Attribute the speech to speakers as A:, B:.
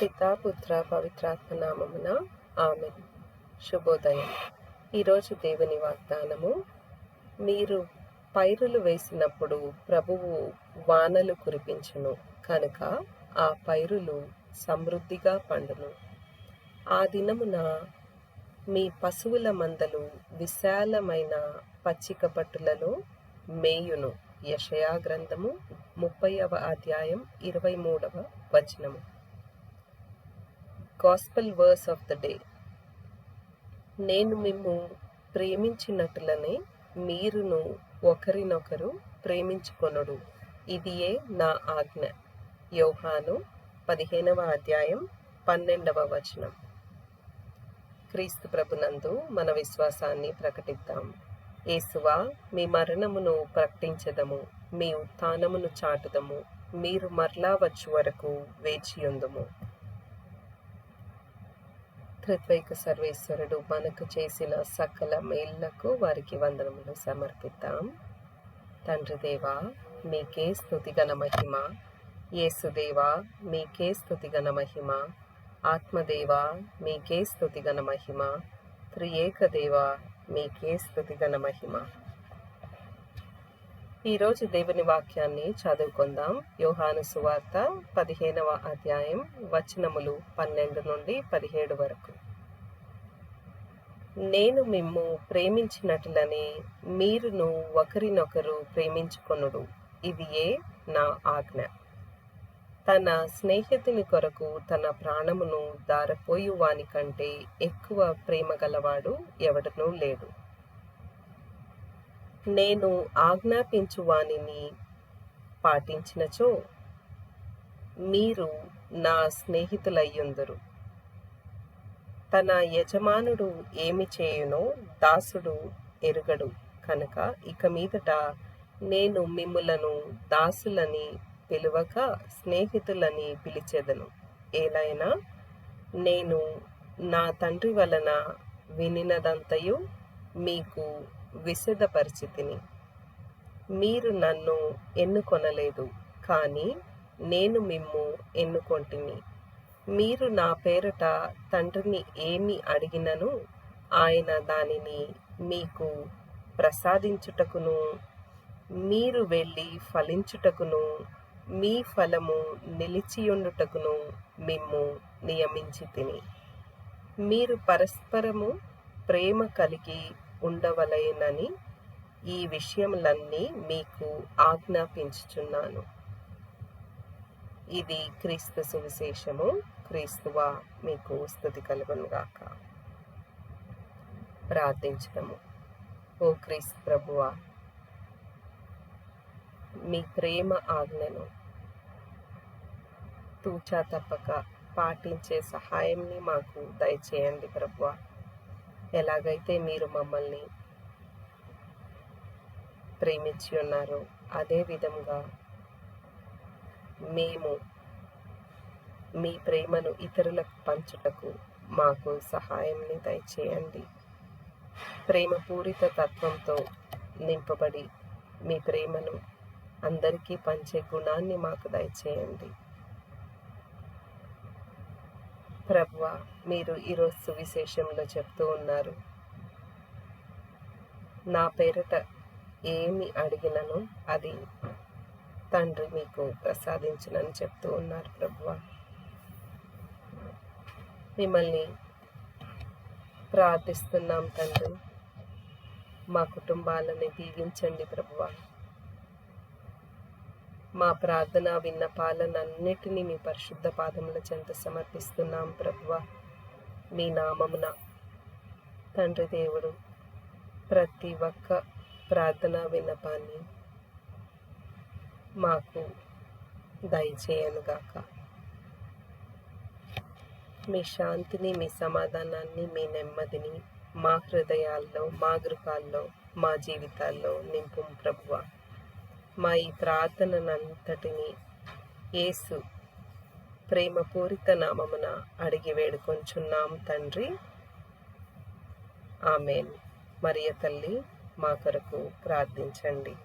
A: పిత పుత్ర పవిత్రాత్మ నామమున ఆమె. శుభోదయం. ఈరోజు దేవుని వాగ్దానము మీరు పైరులు వేసినప్పుడు ప్రభువు వానలు కురిపించును కనుక ఆ పైరులు సమృద్ధిగా పండును. ఆ దినమున మీ పశువుల మందలు విశాలమైన పచ్చిక పట్టులలో మేయును. యషయా గ్రంథము ముప్పైవ అధ్యాయం ఇరవై మూడవ వచనము. Gospel verse of the day నేను మిమ్ము ప్రేమించినట్లనే మీరును ఒకరినొకరు ప్రేమించుకొనుడు. ఇదియే నా ఆజ్ఞ. యోహాను పదిహేనవ అధ్యాయం పన్నెండవ వచనం. క్రీస్తు ప్రభునందు మన విశ్వాసాన్ని ప్రకటిద్దాం. యేసువా మీ మరణమును ప్రకటించదము మీ ఉత్థానమును చాటుదము మీరు మరలా వచ్చు వరకు వేచియుందుము. త్రిత్వైక సర్వేశ్వరుడు మనకు చేసిన సకల మేళ్ళకు వారికి వందనములు సమర్పిద్దాం. తండ్రి దేవా మీకే స్థుతిగణ మహిమ. యేసుదేవా మీకే స్థుతిగణ మహిమ. ఆత్మదేవా మీకే స్థుతిగణ మహిమ. త్రియేకదేవా మీకే స్థుతిగణ మహిమ. ఈరోజు దేవుని వాక్యాన్ని చదువుకుందాం. యోహాను సువార్త పదిహేనవ అధ్యాయం వచనములు పన్నెండు నుండి పదిహేడు వరకు. నేను మిమ్ము ప్రేమించినట్లనే మీరును ఒకరినొకరు ప్రేమించుకొనుడు. ఇది ఏ? నా ఆజ్ఞ. తన స్నేహితుని కొరకు తన ప్రాణమును దారపోయు వాని కంటే ఎక్కువ ప్రేమ గలవాడు ఎవడనూ లేడు. నేను ఆజ్ఞాపించు వానిని పాటించినచో మీరు నా స్నేహితులయ్యుందరు. తన యజమానుడు ఏమి చేయునో దాసుడు ఎరుగడు కనుక ఇక మీదట నేను మిమ్ములను దాసులని పిలువక స్నేహితులని పిలిచేదను. ఏలైనా? నేను నా తండ్రి వలన వినినదంతయు మీకు విశదపరిచితిని. మీరు నన్ను ఎన్నుకొనలేదు కానీ నేను మిమ్ము ఎన్నుకొంటిని. మీరు నా పేరట తండ్రిని ఏమి అడిగినను? ఆయన దానిని మీకు ప్రసాదించుటకును మీరు వెళ్ళి ఫలించుటకును మీ ఫలము నిలిచియుండుటకును మిమ్ము నియమించి తిని మీరు పరస్పరము ప్రేమ కలిగి ఉండవలయనని ఈ విషయములన్నీ మీకు ఆజ్ఞాపించుచున్నాను. ఇది క్రీస్తు సువిశేషము. క్రీస్తువా మీకు స్థుతి కలుగునుగాక. ప్రార్థించడము ఓ క్రీస్తు ప్రభువా మీ ప్రేమ ఆజ్ఞను తూచా తప్పక పాటించే సహాయంని మాకు దయచేయండి ప్రభువ. ఎలాగైతే మీరు మమ్మల్ని ప్రేమించి ఉన్నారో అదే విధంగా మేము మీ ప్రేమను ఇతరులకు పంచుటకు మాకు సహాయంని దయచేయండి. ప్రేమపూరిత తత్వంతో నింపబడి మీ ప్రేమను అందరికీ పంచే గుణాన్ని మాకు దయచేయండి. ప్రభువ మీరు ఈరోజు సువిశేషంలో చెప్తూ ఉన్నారు. నా పేరట ఏమి అడిగినను అది తండ్రి మీకు ప్రసాదించునని చెప్తూ ఉన్నారు ప్రభువ. మిమ్మల్ని ప్రార్థిస్తున్నాం తండ్రి. మా కుటుంబాలని దీవించండి ప్రభువ. మా ప్రార్థన విన్నపాలనన్నిటినీ మీ పరిశుద్ధ పాదముల చెంత సమర్పిస్తున్నాం ప్రభువ. మీ నామమున తండ్రి దేవుడు ప్రతి ఒక్క ప్రార్థన విన్నపాన్ని మాకు దయచేయనుగాక మీ శాంతిని మీ సమాధానాన్ని మీ నెమ్మదిని మా హృదయాల్లో మా గృహాల్లో మా జీవితాల్లో నింపు ప్రభువ. మా ఈ ప్రార్థననంతటిని యేసు ప్రేమపూరిత నామమున అడిగి వేడుకొంచున్నాం తండ్రి. ఆమెన్. మరియ తల్లి మా కొరకు ప్రార్థించండి.